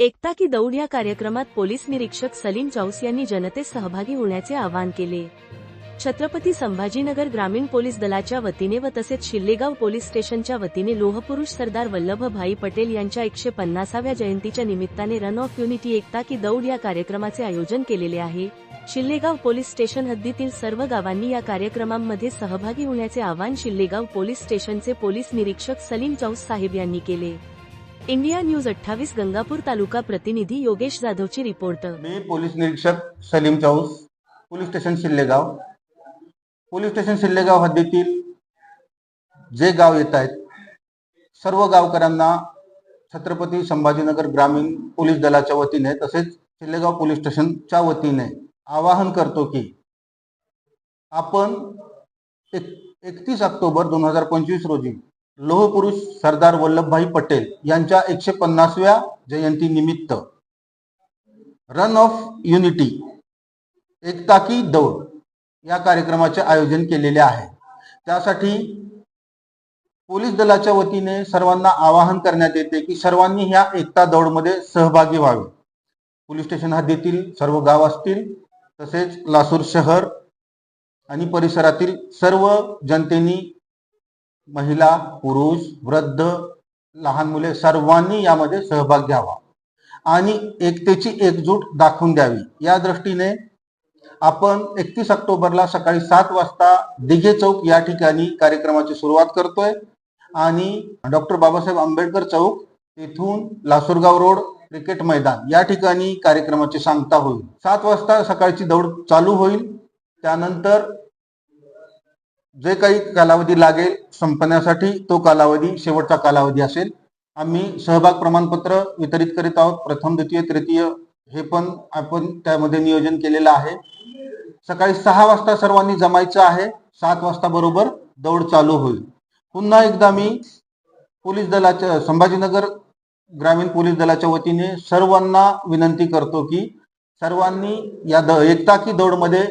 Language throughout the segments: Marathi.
एकता की दौड या कार्यक्रमात पोलीस निरीक्षक सलीम चौस यांनी जनतेत सहभागी होण्याचे आवाहन केले. छत्रपती संभाजीनगर ग्रामीण पोलीस दलाच्या वतीने व तसेच शिल्लेगाव पोलीस स्टेशनच्या वतीने लोहपुरुष सरदार वल्लभभाई पटेल यांच्या एकशे पन्नासाव्या जयंतीच्या निमित्ताने रन ऑफ युनिटी एकता की दौड या कार्यक्रमाचे आयोजन केलेले आहे. शिल्लेगाव पोलीस स्टेशन हद्दीतील सर्व गावांनी या कार्यक्रमांमध्ये सहभागी होण्याचे आवाहन शिल्लेगाव पोलीस स्टेशनचे पोलीस निरीक्षक सलीम चौस साहेब यांनी केले. इंडिया न्यूज अठ्ठावीस गंगापूर तालुका प्रतिनिधी योगेश जाधवची रिपोर्ट. मी पोलीस निरीक्षक Salim Chaus police station Shillegaon. Police station Shillegaon हद्दीतील जे गाव येत आहेत सर्व गावकऱ्यांना छत्रपती संभाजीनगर ग्रामीण पोलीस दलाच्या वतीने तसेच शिल्लेगाव पोलीस स्टेशनच्या वतीने आवाहन करतो की आपण एकतीस ऑक्टोबर दोन हजार पंचवीस रोजी लोहपुरुष सरदार वल्लभभाई पटेल यांच्या एकशे पन्नासव्या जयंती निमित्त. रन ऑफ युनिटी एकता की दौड या कार्यक्रमाचे आयोजन केलेले आहे. त्यासाठी पोलीस दलाच्या वतीने सर्वांना आवाहन करण्यात येते की सर्वांनी ह्या एकता दौडमध्ये सहभागी व्हावे. पोलीस स्टेशन हद्दीतील सर्व गाव असतील तसेच लासूर शहर आणि परिसरातील सर्व जनतेनी महिला पुरुष वृद्ध लहान मुले सर्वांनी यामध्ये सहभाग घ्यावा. आणि एकतेची एकजूट दाखवून द्यावी. या दृष्टीने आपण एकतीस ऑक्टोबरला सकाळी सात वाजता दिघे चौक या ठिकाणी कार्यक्रमाची सुरुवात करतोय. आणि डॉक्टर बाबासाहेब आंबेडकर चौक तेथून लासूरगाव रोड क्रिकेट मैदान या ठिकाणी कार्यक्रमाची सांगता होईल. सात वाजता सकाळची दौड चालू होईल. त्यानंतर जे काही कालावधी लागेल संपण्यासाठी तो कालावधी शेवटचा कालावधी असेल आम्ही सहभाग प्रमाणपत्र वितरित करीत आहोत. प्रथम द्वितीय तृतीय हे पण आपण त्यामध्ये नियोजन केलेलं आहे. सकाळी सहा वाजता सर्वांनी जमायचं आहे. सात वाजता बरोबर दौड चालू होईल. पुन्हा एकदा मी पोलीस दलाच्या संभाजीनगर ग्रामीण पोलीस दलाच्या वतीने सर्वांना विनंती करतो की सर्वांनी या द एकता की दौडमध्ये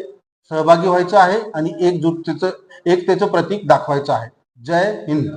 सहभागी व्हायचं आहे आणि एकजुटतेचं एकतेचं प्रतीक दाखवायचं आहे. जय हिंद.